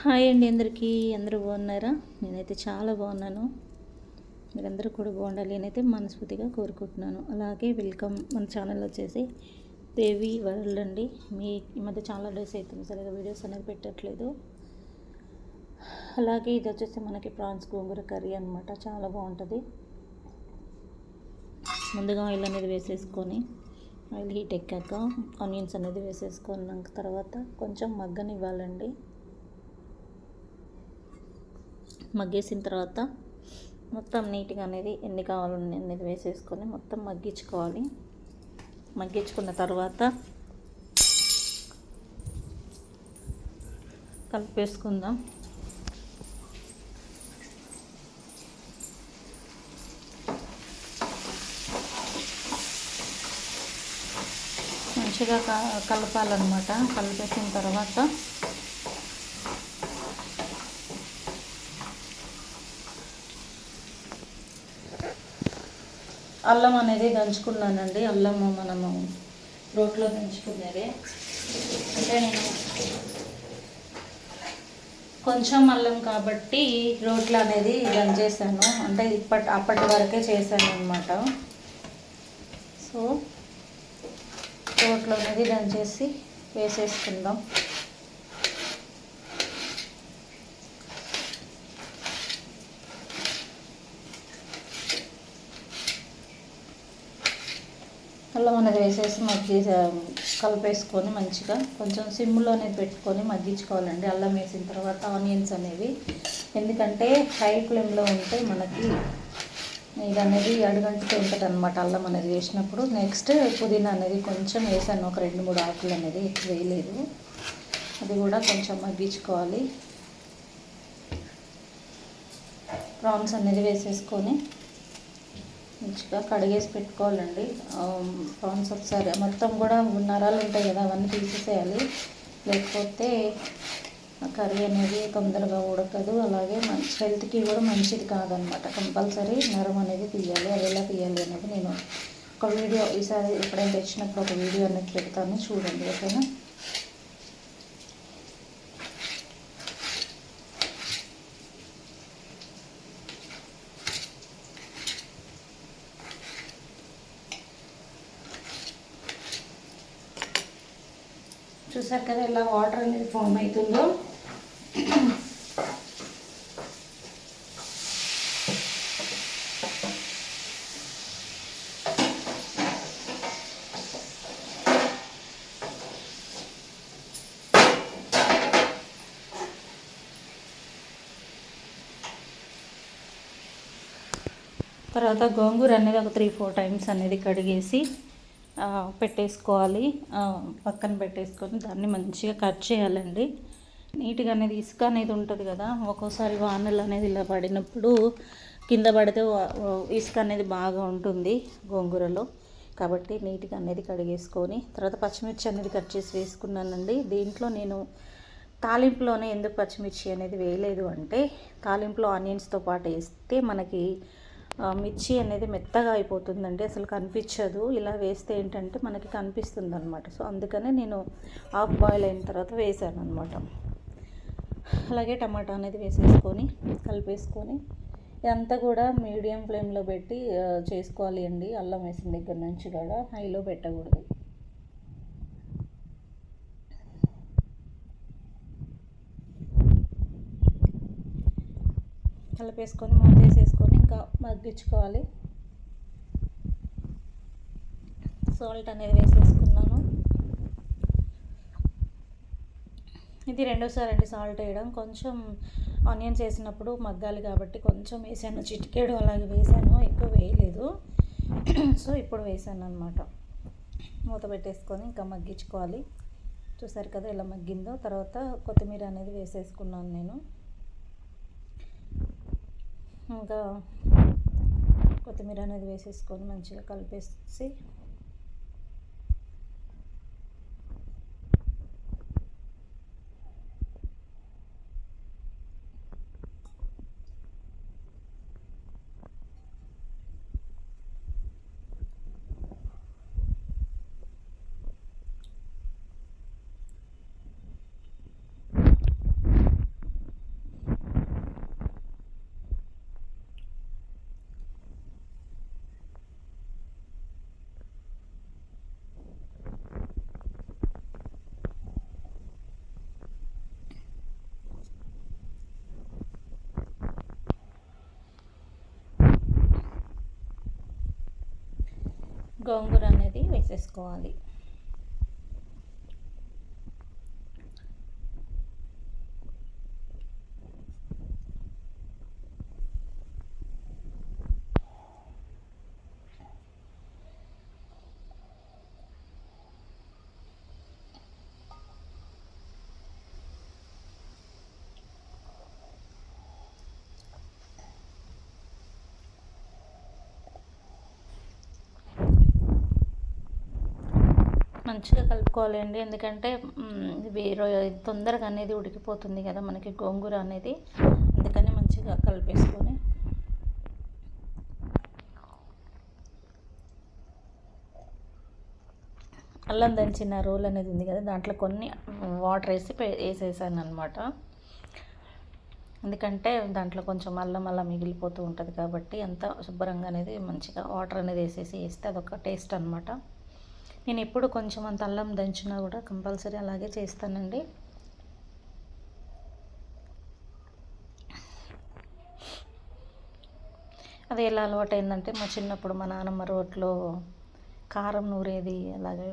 Hi అండి అందరికీ. అందరూ బాగున్నారా? నేనైతే చాలా బాగున్నాను. మీరందరూ కూడా బాగుండాలి నేనైతే మనస్ఫూర్తిగా కోరుకుంటున్నాను. అలాగే వెల్కమ్ మన ఛానల్ వచ్చేసి దేవి వరల్డ్ అండి. మీ ఈ మధ్య చాలా డేస్ అవుతుంది సరిగా వీడియోస్ అనేది పెట్టట్లేదు. అలాగే ఇది వచ్చేసి మనకి ప్రాన్స్ గోంగూర కర్రీ అనమాట చాలా బాగుంటుంది. ముందుగా ఆయిల్ అనేది వేసేసుకొని ఆయిల్ హీట్ ఎక్కాక ఆనియన్స్ అనేది వేసేసుకున్నాక తర్వాత కొంచెం మగ్గనివ్వాలండి. మగ్గేసిన తర్వాత మొత్తం నీట్గా అనేది ఎన్ని కావాలని అనేది వేసేసుకొని మొత్తం మగ్గించుకోవాలి. మగ్గించుకున్న తర్వాత కలిపేసుకుందాం. మంచిగా కలపాలన్నమాట. కలిపేసిన తర్వాత అల్లం అనేది దంచుకున్నానండి. అల్లము మనము రోట్లో దంచుకునేది. అంటే నేను కొంచెం అల్లం కాబట్టి రోట్లో అనేది దంచేసాను అంటే ఇప్పటి అప్పటి వరకే చేశాను అనమాట సో రోట్లో అనేది దంచేసి వేసేసుకుందాం. అల్లం అనేది వేసేసి మగ్గి కలిపేసుకొని మంచిగా కొంచెం సిమ్లోనే పెట్టుకొని మగ్గించుకోవాలండి. అల్లం వేసిన తర్వాత ఆనియన్స్ అనేవి. ఎందుకంటే హై ఫ్లేమ్లో ఉంటే మనకి ఇది అనేది అడుగంటుతూ ఉంటుంది అనమాట అల్లం అనేది వేసినప్పుడు. నెక్స్ట్ పుదీనా అనేది కొంచెం వేసాను. ఒక రెండు మూడు ఆకులు అనేది ఎక్కువ వేయలేదు. అది కూడా కొంచెం మగ్గించుకోవాలి. ప్రాన్స్ అనేది వేసేసుకొని మంచిగా కడిగేసి పెట్టుకోవాలండి. ప్రాన్స్ ఒకసారి మొత్తం కూడా నరాలు ఉంటాయి కదా అవన్నీ తీసేసేయాలి. లేకపోతే కర్రీ అనేది తొందరగా ఉడకదు. అలాగే మంచి హెల్త్కి కూడా మంచిది కాదనమాట. కంపల్సరీ నరం అనేది తీయాలి. అది ఎలా తీయాలి అనేది నేను ఒక వీడియో ఈసారి ఎప్పుడైనా తెచ్చినప్పుడు ఒక వీడియో అనేది పెడతాను. చూడండి ఓకేనా? చూసారు కదా ఇలా వాటర్ అనేది ఫామ్ అవుతుందో. తర్వాత గోంగూర అనేది ఒక త్రీ ఫోర్ టైమ్స్ అనేది కడిగేసి పెట్టేసుకోవాలి. పక్కన పెట్టేసుకొని దాన్ని మంచిగా కట్ చేయాలండి. నీట్గా అనేది ఇసుక అనేది ఉంటుంది కదా ఒక్కోసారి వానలు అనేది ఇలా పడినప్పుడు కింద పడితే ఇసుక అనేది బాగా ఉంటుంది గోంగూరలో. కాబట్టి నీట్గా అనేది కడిగేసుకొని తర్వాత పచ్చిమిర్చి అనేది కట్ చేసి వేసుకున్నానండి. దీంట్లో నేను తాలింపులోనే ఎందుకు పచ్చిమిర్చి అనేది వేయలేదు అంటే తాలింపులో ఆనియన్స్తో పాటు వేస్తే మనకి మిర్చి అనేది మెత్తగా అయిపోతుందండి అసలు కనిపించదు. ఇలా వేస్తే ఏంటంటే మనకి కనిపిస్తుంది అనమాట సో అందుకనే నేను హాఫ్ బాయిల్ అయిన తర్వాత వేసాను అనమాట అలాగే టమాటా అనేది వేసేసుకొని కలిపేసుకొని ఇదంతా కూడా మీడియం ఫ్లేమ్లో పెట్టి చేసుకోవాలి అండి. అల్లం వేసిన దగ్గర నుంచి కూడా హైలో పెట్టకూడదు. కలిపేసుకొని మూత వేసేసుకొని ఇంకా మగ్గించుకోవాలి. సాల్ట్ అనేది వేసేసుకున్నాను. ఇది రెండోసారి అండి సాల్ట్ వేయడం. కొంచెం ఆనియన్స్ వేసినప్పుడు మగ్గాలి కాబట్టి కొంచెం వేసాను. చిటికేడు అలాగే వేసాను. ఎక్కువ వేయలేదు. సో ఇప్పుడు వేసాను అనమాట మూత పెట్టేసుకొని ఇంకా మగ్గించుకోవాలి. చూసారు కదా ఎలా మగ్గిందో. తర్వాత కొత్తిమీర అనేది వేసేసుకున్నాను నేను. ఇంకా కొత్తిమీర అనేది వేసేసుకొని మంచిగా కలిపేసి గోంగూర అనేది వేసేసుకోవాలి. మంచిగా కలుపుకోవాలండి. ఎందుకంటే వేరే తొందరగా అనేది ఉడికిపోతుంది కదా మనకి గోంగూర అనేది. అందుకని మంచిగా కలిపేసుకొని. అల్లం దంచిన రోల్ అనేది ఉంది కదా దాంట్లో కొన్ని వాటర్ వేసి వేసేసాను అనమాట ఎందుకంటే దాంట్లో కొంచెం అల్లం అల్లం మిగిలిపోతూ ఉంటుంది కాబట్టి అంత శుభ్రంగా అనేది మంచిగా వాటర్ అనేది వేసేసి వేస్తే అదొక టేస్ట్ అనమాట నేను ఎప్పుడు కొంచెం అంత అల్లం దంచినా కూడా కంపల్సరీ అలాగే చేస్తానండి. అది ఎలా అలవాటు అయిందంటే మా చిన్నప్పుడు మా నాన్నమ్మ రోట్లో కారం నూరేది అలాగే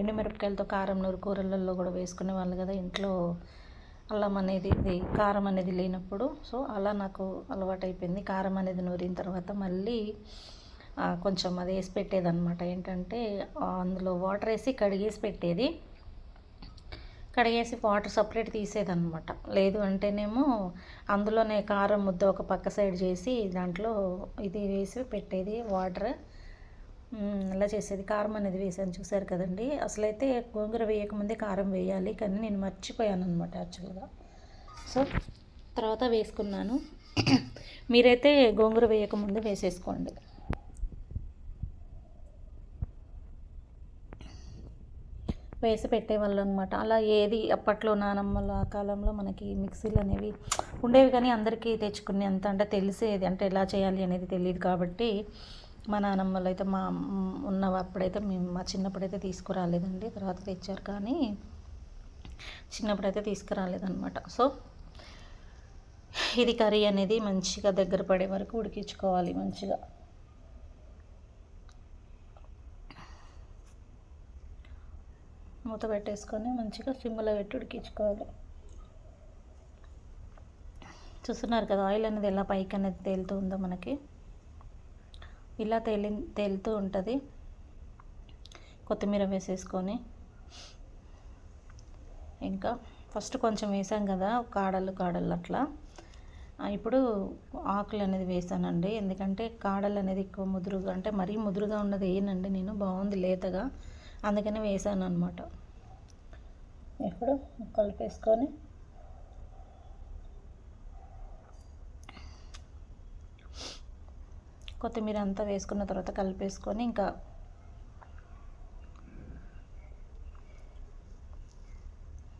ఎండుమిరపకాయలతో కారం నూరు కూరలలో కూడా వేసుకునే వాళ్ళు కదా ఇంట్లో అల్లం అనేది ఇది కారం అనేది లేనప్పుడు. సో అలా నాకు అలవాటు అయిపోయింది కారం అనేది నూరిన తర్వాత మళ్ళీ కొంచెం అది వేసి పెట్టేదనమాట ఏంటంటే అందులో వాటర్ వేసి కడిగేసి పెట్టేది. కడిగేసి వాటర్ సపరేట్ తీసేదనమాట లేదు అంటేనేమో అందులోనే కారం ముద్ద ఒక పక్క సైడ్ చేసి దాంట్లో ఇది వేసి పెట్టేది వాటర్. అలా చేసేది. కారం అనేది వేసాను చూసారు కదండి. అసలైతే గోంగూర వేయకముందే కారం వేయాలి కానీ నేను మర్చిపోయాను అనమాట యాక్చువల్గా. సో తర్వాత వేసుకున్నాను. మీరైతే గోంగూర వేయకముందు వేసేసుకోండి. వేసి పెట్టేవాళ్ళు అనమాట అలా ఏది అప్పట్లో నానమ్మల ఆ కాలంలో మనకి మిక్సీలు అనేవి ఉండేవి కానీ అందరికీ తెచ్చుకునే అంత అంటే తెలిసేది అంటే ఎలా చేయాలి అనేది తెలియదు కాబట్టి మా నానమ్మలు అయితే మా ఉన్న అప్పుడైతే మేము మా చిన్నప్పుడైతే తీసుకురాలేదండి. తర్వాత తెచ్చారు కానీ చిన్నప్పుడైతే తీసుకురాలేదన్నమాట. సో ఇది కర్రీ అనేది మంచిగా దగ్గర పడే వరకు ఉడికించుకోవాలి మంచిగా. మూత పెట్టేసుకొని మంచిగా సిమ్లో పెట్టి ఉడికించుకోవాలి. చూస్తున్నారు కదా ఆయిల్ అనేది ఎలా పైకి అనేది తేలుతూ ఉందో మనకి. ఇలా తేలి తేలుతూ ఉంటుంది. కొత్తిమీర వేసేసుకొని. ఇంకా ఫస్ట్ కొంచెం వేసాం కదా కాడలు కాడలు అట్లా. ఇప్పుడు ఆకులు అనేది వేసానండి. ఎందుకంటే కాడలు అనేది ఎక్కువ ముదురుగా అంటే మరీ ముదురుగా ఉన్నది వేయనండి నేను బాగుంది లేతగా. అందుకని వేసాను అనమాట ఇప్పుడు కలిపేసుకొని. కొత్తిమీర అంతా వేసుకున్న తర్వాత కలిపేసుకొని ఇంకా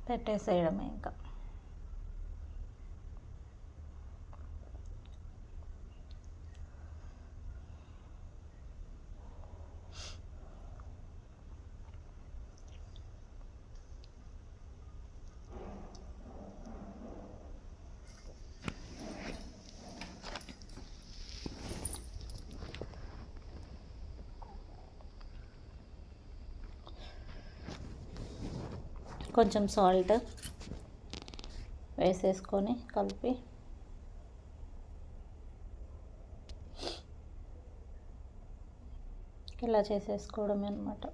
పెట్టేసేయడమే ఇంకా. కొంచెం సాల్ట్ వేసేసుకొని కలిపి. ఇలా చేసేసుకోవడమే అనమాట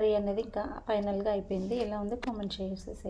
కర్రీ అనేది ఇంకా ఫైనల్గా అయిపోయింది. ఎలా ఉంది కామెంట్ చేసేసి